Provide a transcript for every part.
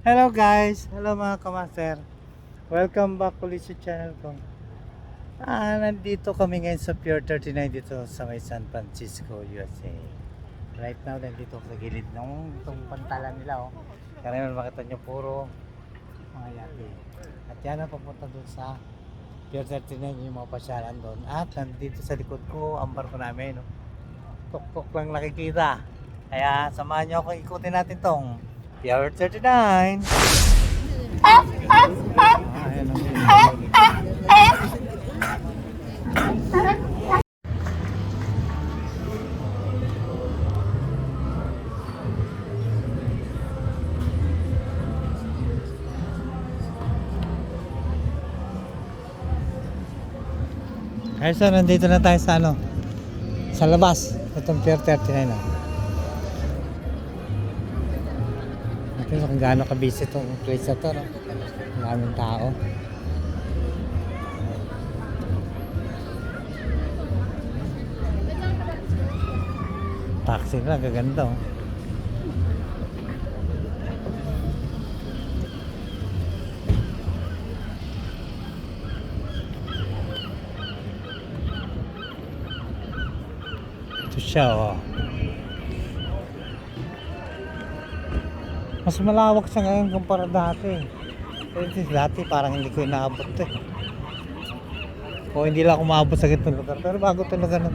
Hello guys! Hello mga kamaster! Welcome back ulit sa channel ko. Ah, nandito kami ngayon sa Pier 39 dito sa may San Francisco, USA. Right now, nandito sa gilid ng itong pantalan nila. Oh. Kaya naman makita nyo puro mga yate. At yan ang papunta doon sa Pier 39 yung mga pasyalan doon. At nandito sa likod ko, ang barko namin. Oh. Tok-tok lang nakikita. Kaya samahan nyo ako ikutin natin tong Pier 39. Ah, ayan ang Ay, so nandito na tayo sa ano? Sa labas. Itong Pier 39 na. Natin kung gaano ka-busy itong place na to, no? Ang daming tao. Taxi na, gaganda oh. Ito siya oh. Mas malawak siya ngayon kumpara dati. Kasi dati parang hindi ko inaabot eh. O hindi lang ako maabot sa ganitong lugar. Pero bago itong na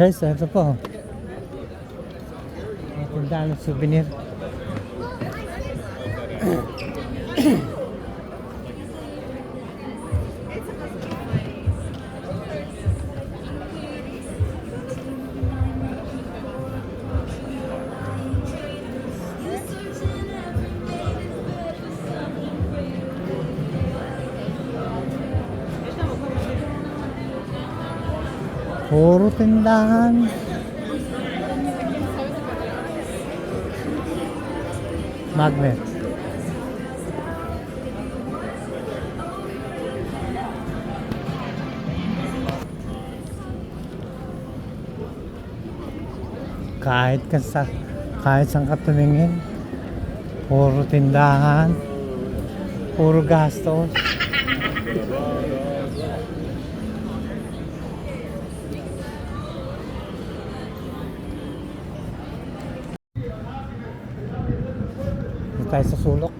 Guys, ito po. May tindahan ng souvenir. Puro tindahan. Magnet. Kahit ka sa kahit saan ka tumingin, puro tindahan, puro gastos. Tayo sa sulok.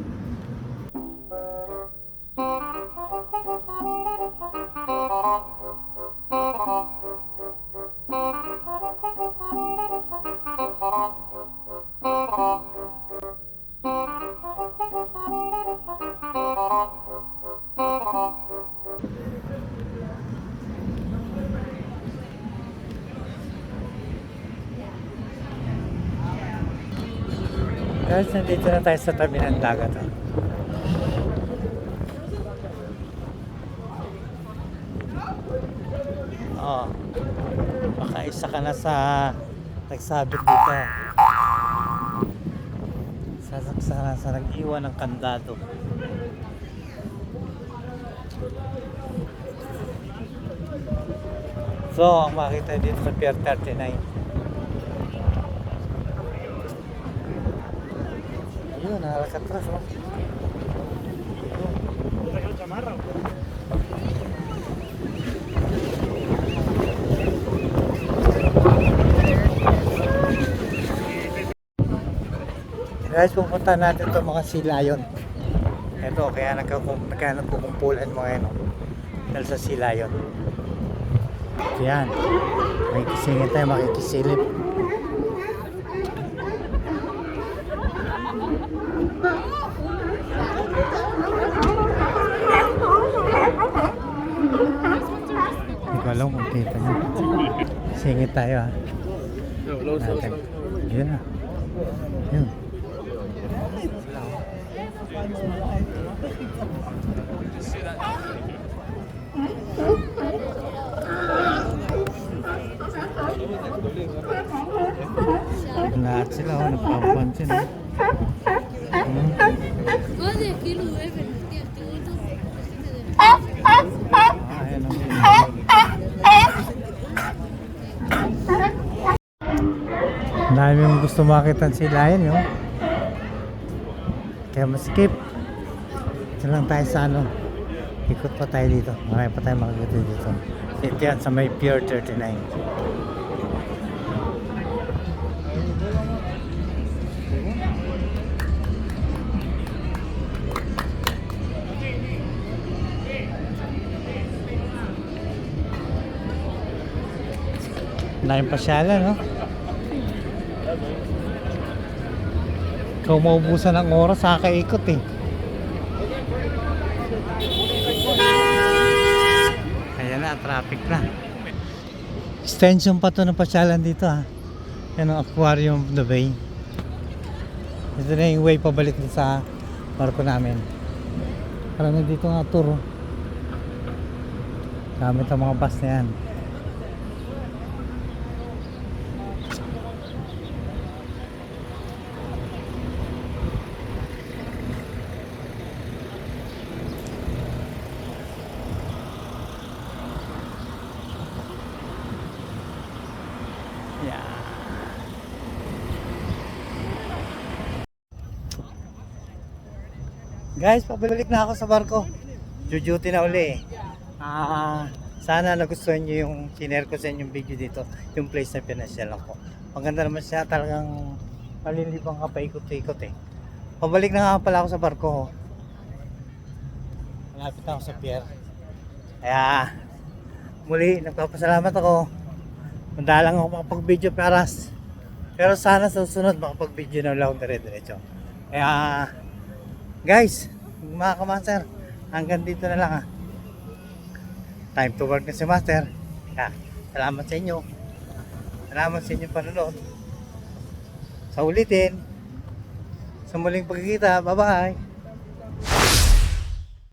Guys, nandito na tayo sa tabi ng dagat. oh. Oh. Baka isa ka na sa nagsabit dito. Sasaksa na sa nag-iwan ng kandado. So, ang makita dito sa Pier 39. Ayun, nakakatras oh. Guys, pupunta natin itong mga silayon. Ito, kaya, nagkakum kaya nagkukumpulan mga yan. oh. Dahil sa silayon. Yan. Makikisingin tayo, makikisilip. Alam kung kita nyo. Singit tayo ha. Natin. Yun na. Yun. Lahat sila oh, nagpapansin eh. Hmm. Hadi kilo evet. Diğer kilo Ah, ayan ang Ang dami yung gusto makita si Lion, yun. Kaya maskip. Ito lang tayo sa ano. Ikot pa tayo dito. Marami pa tayo makikita dito. Ito yan sa may Pier 39. Dahil pasyalan, no? Ikaw maubusan ng oras sa kaikot eh. Ayan na, traffic na. Extension pa to ng pasyalan dito ha. Yan ang aquarium of the bay. Ito na yung way pabalik dito sa barko namin. Parang dito nga tour. oh. Gamit ang mga bus na yan. Yeah. Guys, pabalik na ako sa barko. Jujuti na uli eh. Ah, sana nagustuhan niyo yung sinare ko sa inyong video dito, yung place na pinasyalan ko. Maganda naman siya, talagang malilibang ka paikot-ikot eh. Pabalik na nga pala ako sa barko. Malapit na ako sa pier. Kaya, muli, nagpapasalamat ako. Madalang ako makapag-video paras. Pero sana sa susunod makapag-video na lang dire-diretso. Kaya, guys, mga kamaster, hanggang dito na lang ha. Time to work na si Master. Kaya, salamat sa inyo. Salamat sa inyong panonood. Sa ulitin. Sa muling pagkikita. Bye-bye.